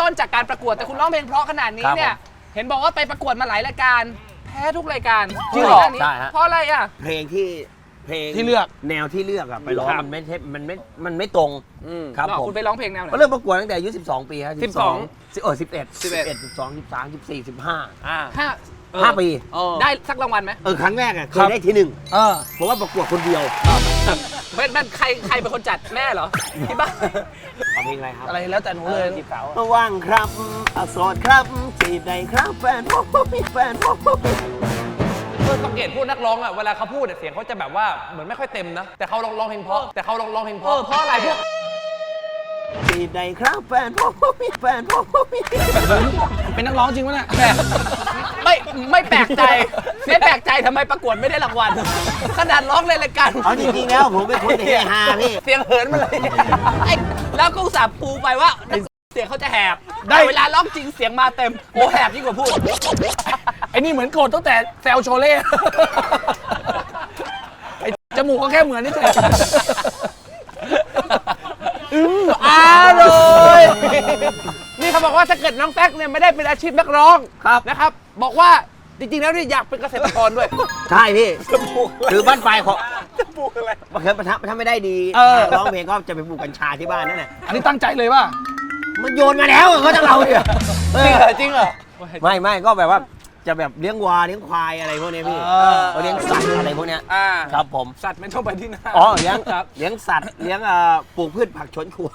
ต้นจากการประกวดแต่คุณร้องเพลงเพราะขนาดนี้ครับเนี่ย เห็นบอกว่าไปประกวดมาหลายรายการ แพ้ทุกรายการจริงเหรอก่นน้านี้ใช่ฮะ เพราะอะไรอะ เพลงที่เพลงที่เลือก แนวที่เลือกอะไปร้องครับ มันไม่ใช่มันไม่มันไม่ตรงครับหรอผมคุณไปร้องเพลงแนวไหน ก็เริ่มประกวดตั้งแต่อายุ12 ปีครับ12 12 เออ11 11 11 12 13 14 15อ่า ห้าห้าปี เออได้สักรางวัลไหมเออครั้งแรกอะเคครัยบได้ที่หนึ่งเออ เพราะว่าประกวดคนเดียวเป็นเป็นใครใครเป็นคนจัดแม่เหรอที่บ้านเอาเพลงอะไรครับอะไรแล้วแต่หนูเลยจีบสาวระว่างครับอะโสดครับจีบได้ครับแฟนพวกมีแฟนพวกเออสังเกตพวกนักร้องอะเวลาเขาพูดอะเสียงเขาจะแบบว่าเหมือนไม่ค่อยเต็มนะ แต่เขาร้องร้องเพลงเพราะแต่เขาร้องร้องเพลงเพเอราะอเพราะอะไรพวกจีบได้ครับแฟนพวกมีแฟนพวกมีเป็นนักร้องจริงปะเนี่ย ไม่ไม่แปลกใจไม่แปลกใจทำไมประกวดไม่ได้รางวัลขนาดร้องในรายการเอาจริงๆแล้วผมเป็นคนเฮฮาพี่เสียงเหินมาเลยไอ้แล้วก็อุตส่าห์ปูไปว่าเสียงเขาจะแหบได้แต่เวลาร้องจริงเสียงมาเต็มโอ้แหบยิ่งกว่าพูดไอ้นี่เหมือนโกรธตั้งแต่แซวโชเล่ไอ้จมูกก็แค่เหมือนนี่เฉย อร่อย นี่เขาบอกว่าถ้าเกิดน้องแท็กเนี่ยไม่ได้เป็นอาชีพนักร้องครับ นะครับ บอกว่าจริงๆแล้วเนี่ยอยากเป็นเกษตรกรด้วย ใช่พี่คือบ้านปลายของจะปลูกอะไรเคยถ้าถ้าไม่ได้ดีร้องเพลงก็จะไปปลูกกัญชาที่บ้านนั่นแหละอันนี้ตั้งใจเลยป่ะมันโยนมาแล้วก็ต้องเราเนี่ยเอจริงอเหรอจริงเหรอไม่ไม่ก็แบบว่าจะแบบเลี้ยงวัวเลี้ยงควายอะไรพวกเนี้ยพี่เออเออเลี้ยงสัตว์อะไรพวกเนี้ยอ่าครับผมสัตว์ไม่ต้องไปที่หน้าอ๋อเลี้ยงครับเลี้ยงสัตว์เลี้ยงเอ่อปลูกพืชผักชนครัว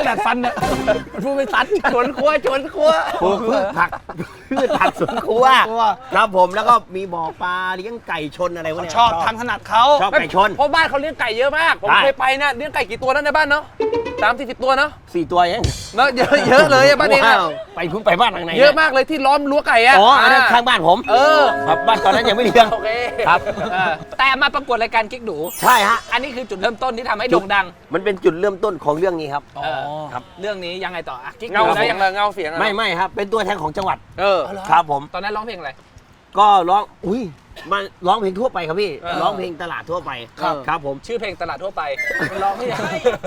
มึงเลิกดัดฟันเนี่ยมันพูดไม่ซัดชวนครัวชวนครัวปลูกพืชผักพืชผักสวนครัวครัว ครับผมแล้วก็มีบ่อปลาเลี้ยงไก่ชนอะไรพวกเนี้ย ชอบทางถนัดเขาชอบไก่ชน เพราะบ้านเขาเลี้ยงไก่เยอะมาก ผมใช่ เคยไปนะเลี้ยงไก่กี่ตัวนั่นในบ้านเนาะ สามสี่สิบตัวเนาะสี่ตัวเองเนอะเยอะเยอะเลยอะบ้านเองอะว้าวไปพุ่งไปบ้านทางไหนเยอะมากเลยที่ล้อมรั้วไก่อะอ๋ออันนั้นข้างบ้านผมเออครับบ้านตอนนั้นยังไม่เลี้ยง โอเคครับ เออแต่มาประกวดรายการกิ๊กดู ใช่ฮะ อันนี้คือจุดเริ่มต้นที่ทำให้โด่งดังมันเป็นจุดเริ่มต้นของเรื่องนี้ครับ เออครับ เรื่องนี้ยังไงต่ออะกิ๊กเงาดูเสีได้ยงยังเหรอเงาเสียงอะไม่ไม่ครับ เป็นตัวแทนของจังหวัดเออ ครับผม ตอนนั้นร้องเพลงอะไร ก็ร้อง อุ้ยมาร้องเพลงทั่วไปครับพี่เออ ร้องเพลงตลาดทั่วไปครับ ครับผม ชื่อเพลงตลาดทั่วไปร้องไม่ได้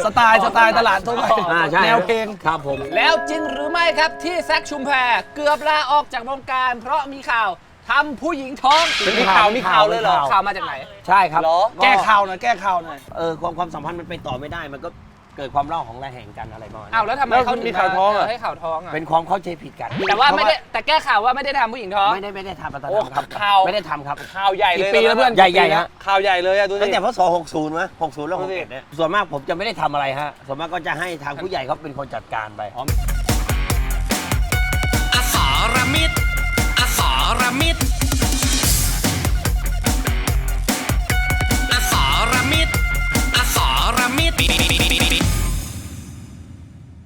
สไตล์สไตล์ตลาดทั่วไปอ่าใช่แนวเพลง ครับผม แล้วจริงหรือไม่ครับที่แซคชุมแพรเกือบลาออกจากวงการ เพราะมีข่าวทำผู้หญิงท้องมีข่าวมีข่าวเลยเหรอ ข่าวมาจากไหน ใช่ครับเหรอ แก้ข่าวหน่อยแก้ข่าวหน่อย เออความความสัมพันธ์มันไปต่อไม่ได้มันก็ เกิดความเล่าของระแหงกันอะไรประมาณอ้าวนั้นแล้วทำไมแล้วเขาถึมีข่าวท้องอะ ให้ข่าวท้องอะเป็นความเข้าใจผิดกันแต่ว่าไม่ได้แต่แก้ข่าวว่าไม่ได้ทำผู้หญิงท้อง ไม่ได้ไม่ได้ทำประทโอ้ทำครับข่าว ไม่ได้ทำครับ ข่าวใหญ่เลยกี่ปีแล้วเพื่อน ใหญ่ๆฮะ ข่าวใหญ่เลยอะดูสิ ตั้งแต่พศ60นะ60แล้วดูสิ 61เนี่ยส่วนมากผมจะไม่ได้ทำอะไรฮะส่วนมากก็จะให้ทางผู้ใหญ่เขาเป็นคนจัดการไป